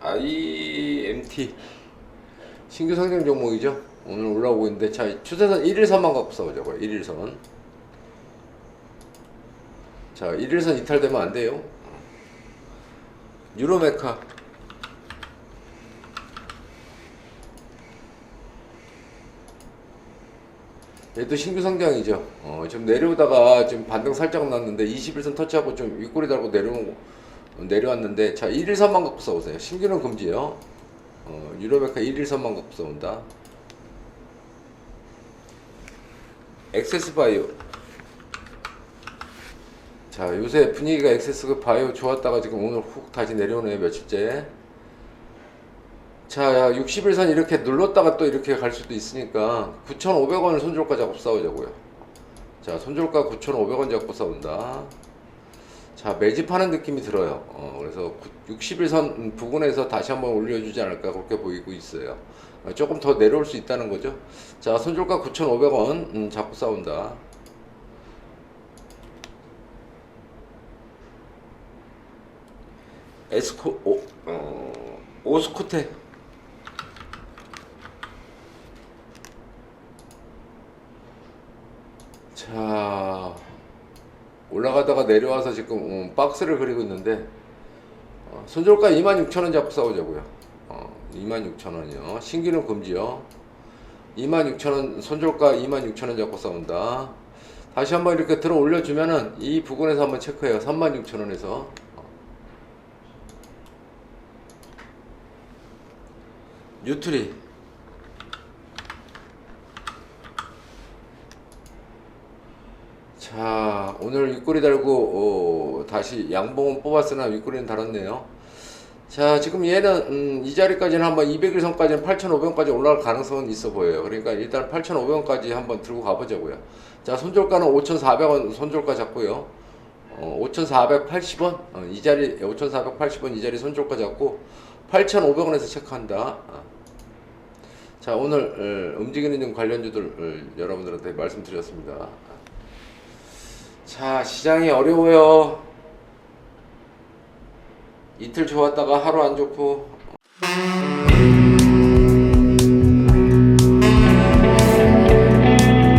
GP 신규 상장 종목이죠. 오늘 올라오고 있는데 자 추세선 1일선만 갖고 싸우자고요. 1일선. 자 1일선 이탈되면 안 돼요. 유로메카 얘도 신규 상장이죠. 어, 지금 내려오다가 지금 반등 살짝 났는데 21선 터치하고 좀 윗꼬리 달고 내려오고 내려왔는데 자 1일 선만 갖고 싸우세요. 신규는 금지요. 어, 유로메카 1일 선만 갖고 싸운다. 엑세스 바이오. 자 요새 분위기가 엑세스 바이오 좋았다가 지금 오늘 훅 다시 내려오네요 며칠째. 자, 야, 60일선 이렇게 눌렀다가 또 이렇게 갈 수도 있으니까 9,500원을 손절가 잡고 싸우자고요. 자, 손절가 9,500원 잡고 싸운다. 자, 매집하는 느낌이 들어요. 어, 그래서 60일선 부근에서 다시 한번 올려주지 않을까 그렇게 보이고 있어요. 어, 조금 더 내려올 수 있다는 거죠. 자, 손절가 9,500원 음, 잡고 싸운다. 에스코 오, 어, 오스코테 자 올라가다가 내려와서 지금 음, 박스를 그리고 있는데 어, 손절가 26,000원 잡고 싸우자고요. 어, 26,000원이요. 신규는 금지요. 26,000원 손절가 26,000원 잡고 싸운다. 다시 한번 이렇게 들어 올려주면은 이 부근에서 한번 체크해요. 36,000원에서 뉴트리 자 오늘 윗꼬리 달고 어, 다시 양봉은 뽑았으나 윗꼬리는 달았네요. 자 지금 얘는 음, 이 자리까지는 한번 200일 선까지는 8,500원까지 올라갈 가능성은 있어 보여요. 그러니까 일단 8,500원까지 한번 들고 가보자고요. 자 손절가는 5,400원 손절가 잡고요. 어, 5,480원? 어, 이 자리 5,480원 이 자리 손절가 잡고 8,500원에서 체크한다. 어. 자 오늘 어, 움직이는 중 관련주들 어, 여러분들한테 말씀드렸습니다 자, 시장이 어려워요. 이틀 좋았다가 하루 안 좋고.